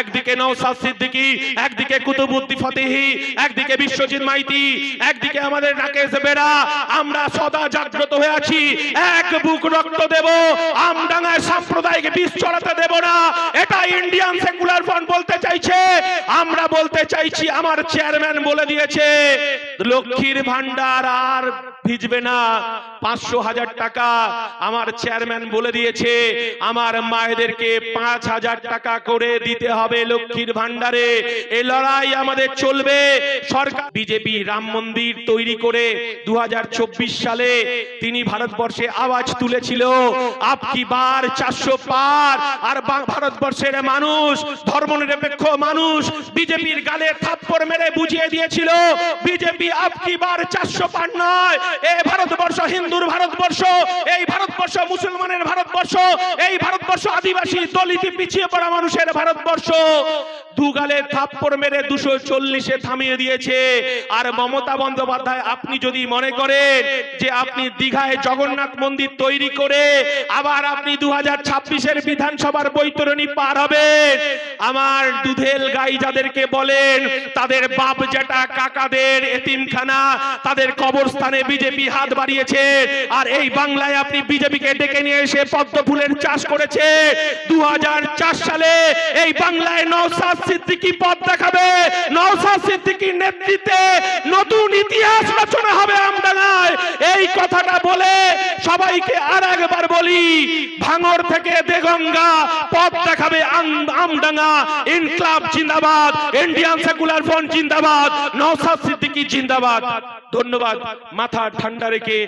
একদিকে নওসাদ সিদ্দিকী, একদিকে কুতুবুদ্দি ফতেহি, একদিকে বিশ্বজিৎ মাইতি, একদিকে আমাদের রাকেশ বেরা। আমরা সদা জাগ্রত হয়ে আছি। এক বুক রক্ত দেব, আমডাঙ্গায় সাম্প্রদায়িক বিষ ছড়াতে দেব না। এটা ইন্ডিয়ান সেকুলার ফ্রন্ট বলতে চাইছে। আমরা বলতে চাইছি, আমার চেয়ারম্যান বলে দিয়েছে, লক্ষ্মীর ভান্ডার আর ভিজবে না। পাঁচশো হাজার টাকা আমার চেয়ারম্যান বলে দিয়েছে। আমার মায়েদেরকে পাঁচ হাজার টাকা করে দিতে হবে। লক্ষ্মীর ভান্ডারে এই লড়াই আমাদের চলবে। সরকার বিজেপি রাম মন্দির তৈরি করে দু সালে তিনি ভারতবর্ষে আওয়াজ তুলেছিল আপকি বার চারশো পার? আর ভারতবর্ষের মানুষ, ধর্মনিরপেক্ষ মানুষ বিজেপির গালে থাপ্পড় মেরে বুঝিয়ে দিয়েছিল, বিজেপি আপকি বার চারশো পার নয়? এ ভারতবর্ষ হিন্দুর ভারতবর্ষ, এই ভারতবর্ষ মুসলমানের ভারতবর্ষ, এই ভারতবর্ষ আদিবাসী দলিত পিছিয়ে পড়া মানুষের ভারতবর্ষ। দুগালে থাপ্পড় মেরে দুশো চল্লিশে থামিয়ে দিয়েছে। আর মমতা বন্দ্যোপাধ্যায়, আপনি যদি মনে করেন যে আপনি দীঘায় জগন্নাথ মন্দির তৈরি করে আবার আপনি দু হাজার ছাব্বিশের বিধানসভার বৈতরণী পার হবেন, আমার দুধেল গাই যাদেরকে বলেন, তাদের বাপ জেটা কাকাদের এতিমখানা, তাদের কবরস্থানে বিজেপি হাত বাড়িয়েছে, আর এই বাংলায় আপনি বিজেপিকে ডেকে নিয়ে এসে পদ্ম ফুলের চাষ করেছে। দু হাজার চার সালে এই বাংলায় নওসাদ সিদ্দিকী পথ দেখাবে সিদ্দিকীর নেতৃত্বে নতুন ইতিহাস রচনা হবে এই কথাটা বলে সবাইকে আর একবার বলি, ভাঙর থেকে দেগঙ্গা পথ দেখাবে জিন্দাবাদ, ইন্ডিয়ান সেকুলার ফ্রন্ট জিন্দাবাদ সিদ্দিকী জিন্দাবাদ। ধন্যবাদ। মাথা ঠান্ডা রেখে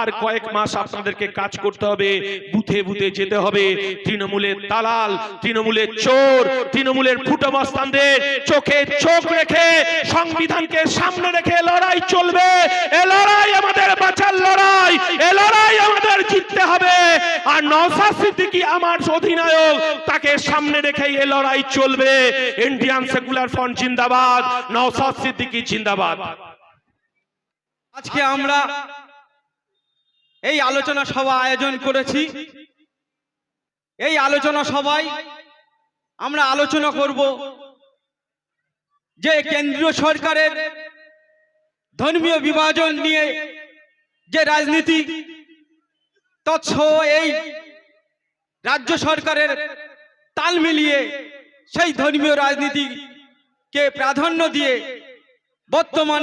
আর কয়েক মাস আপনাদেরকে কাজ করতে হবে, বুথে বুথে যেতে হবে। তৃণমূলের দালাল, তৃণমূলের চোর, তৃণমূলের ফুটমস্তানদের চোখে চোখ রেখে সংবিধানকে সামনে রেখে লড়াই চলবে। এ লড়াই আমাদের বাঁচার লড়াই, এ লড়াই আমাদের জিততে হবে। আর নওসাদ সিদ্দিকী আমার অধিনায়ক, তাকে সামনে রেখে এ লড়াই চলবে। ইন্ডিয়ান সেকুলার ফ্রন্ট জিন্দাবাদ নওসাদ সিদ্দিকী জিন্দাবাদ। আজকে আমরা এই আলোচনা সভা আয়োজন করেছি। এই আলোচনা সভায় আমরা আলোচনা করব যে কেন্দ্রীয় সরকারের ধর্মীয় বিভাজন নিয়ে যে রাজনীতি, তৎসহ এই রাজ্য সরকারের তাল মিলিয়ে সেই ধর্মীয় রাজনীতিকে প্রাধান্য দিয়ে বর্তমান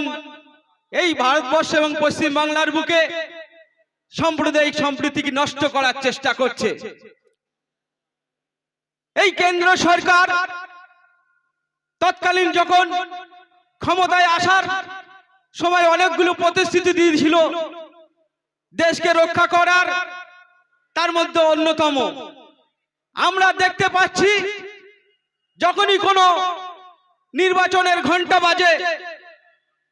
এই ভারতবর্ষ এবং পশ্চিম বাংলার বুকে সাম্প্রদায়িক সম্প্রীতিকে নষ্ট করার চেষ্টা করছে। এই কেন্দ্র সরকার তৎকালীন যখন ক্ষমতায় আসার সময় অনেকগুলো প্রতিশ্রুতি দিয়েছিল দেশকে রক্ষা করার, তার মধ্যে অন্যতম। আমরা দেখতে পাচ্ছি, যখনই কোনো নির্বাচনের ঘণ্টা বাজে,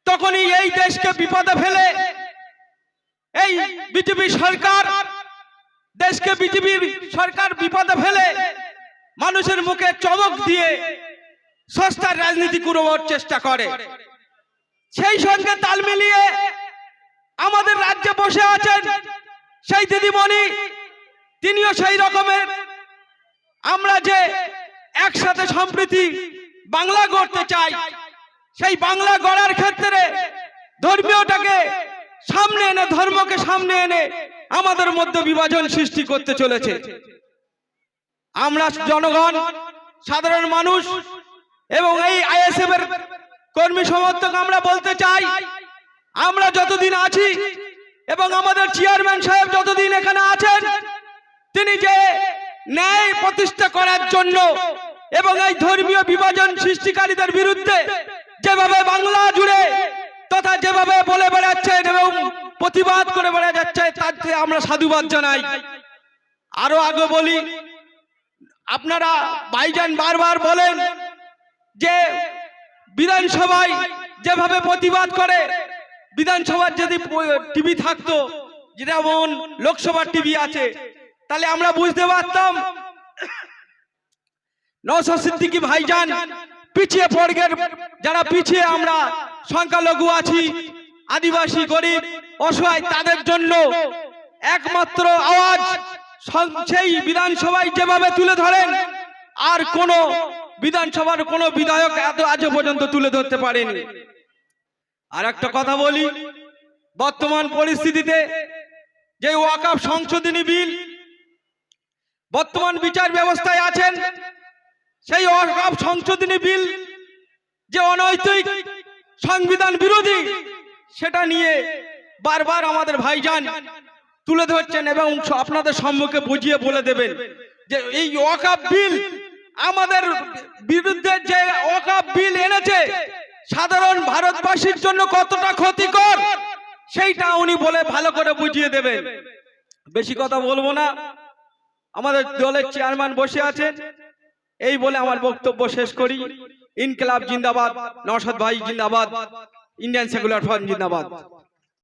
তখনই এই দেশকে বিপদে ফেলে এই বিজেপি সরকার, দেশকে বিজেপি সরকার বিপদে ফেলে মানুষের মুখে চমক দিয়ে সস্তার রাজনীতি করবার চেষ্টা করে। সেই সঙ্গে তাল মিলিয়ে আমাদের রাজ্যে বসে আছেন সেই দিদিমণি, তিনিও সেই রকমের। আমরা যে একসাথে সম্প্রীতি বাংলা গড়তে চাই, সেই বাংলা গড়ার ক্ষেত্রে ধর্মীয়টাকে সামনে এনে, ধর্মকে সামনে এনে আমাদের মধ্যে বিভাজন সৃষ্টি করতে চলেছে। আমরা জনগণ, সাধারণ মানুষ এবং এই আইএসএফ এর কর্মী সমর্থক আমরা বলতে চাই, আমরা যতদিন আছি এবং আমাদের চেয়ারম্যান সাহেব যতদিন এখানে আছেন, তিনি যে ন্যায় প্রতিষ্ঠা করার জন্য এবং এই ধর্মীয় বিভাজন সৃষ্টিকারীদের বিরুদ্ধে যেভাবে বাংলা জুড়ে তথা যেভাবে বলে বেড়াচ্ছেন এবং প্রতিবাদ করে বেড়া যাচ্ছে তার আমরা সাধুবাদ জানাই। আরও আগে বলি আপনারা ভাইজান বারবার বলেন যে বিধানসভায় যেভাবে প্রতিবাদ করে, বিধানসভার যদি টিভি থাকতো, যেমন লোকসভার টিভি আছে, তাহলে আমরা বুঝতে পারতাম নশো সিদ্দিকি ভাইজান পিছিয়ে বর্গের যারা পিছিয়ে আমরা সংখ্যালঘু আছি, আদিবাসী গরিব, অসহায়, তাদের জন্য একমাত্র আওয়াজ সেই বিধানসভায় যেভাবে তুলে ধরেন, আর কোনো বিধানসভার কোনো বিধায়ক এত আজ পর্যন্ত তুলে ধরতে পারেনি। আর একটা কথা বলি, বর্তমান পরিস্থিতিতে যে ওয়াকাফ সংশোধনী বিল বর্তমান বিচার ব্যবস্থায় আছেন, সেই ওয়াকাফ সংশোধনী বিল যে অনৈতিক সংবিধান বিরোধী, সেটা নিয়ে বারবার আমাদের ভাইজান তুলে ধরছেন এবং আপনাদের সম্মুখে বুঝিয়ে বলে দেবেন যে এই ওয়াকাফ বিল আমাদের বিরুদ্ধে যে ওয়াকাফ বিল এনেছে, সাধারণ ভারতবাসীর জন্য কতটা ক্ষতিকর, সেইটা উনি বলে ভালো করে বুঝিয়ে দেবেন। বেশি কথা বলব না। আমাদের দলের চেয়ারম্যান বসে আছেন। এই বলে আমার বক্তব্য শেষ করি। ইনকলাব জিন্দাবাদ, নওশাদ ভাই জিন্দাবাদ, ইন্ডিয়ান সেকুলার ফ্রন্ট জিন্দাবাদ।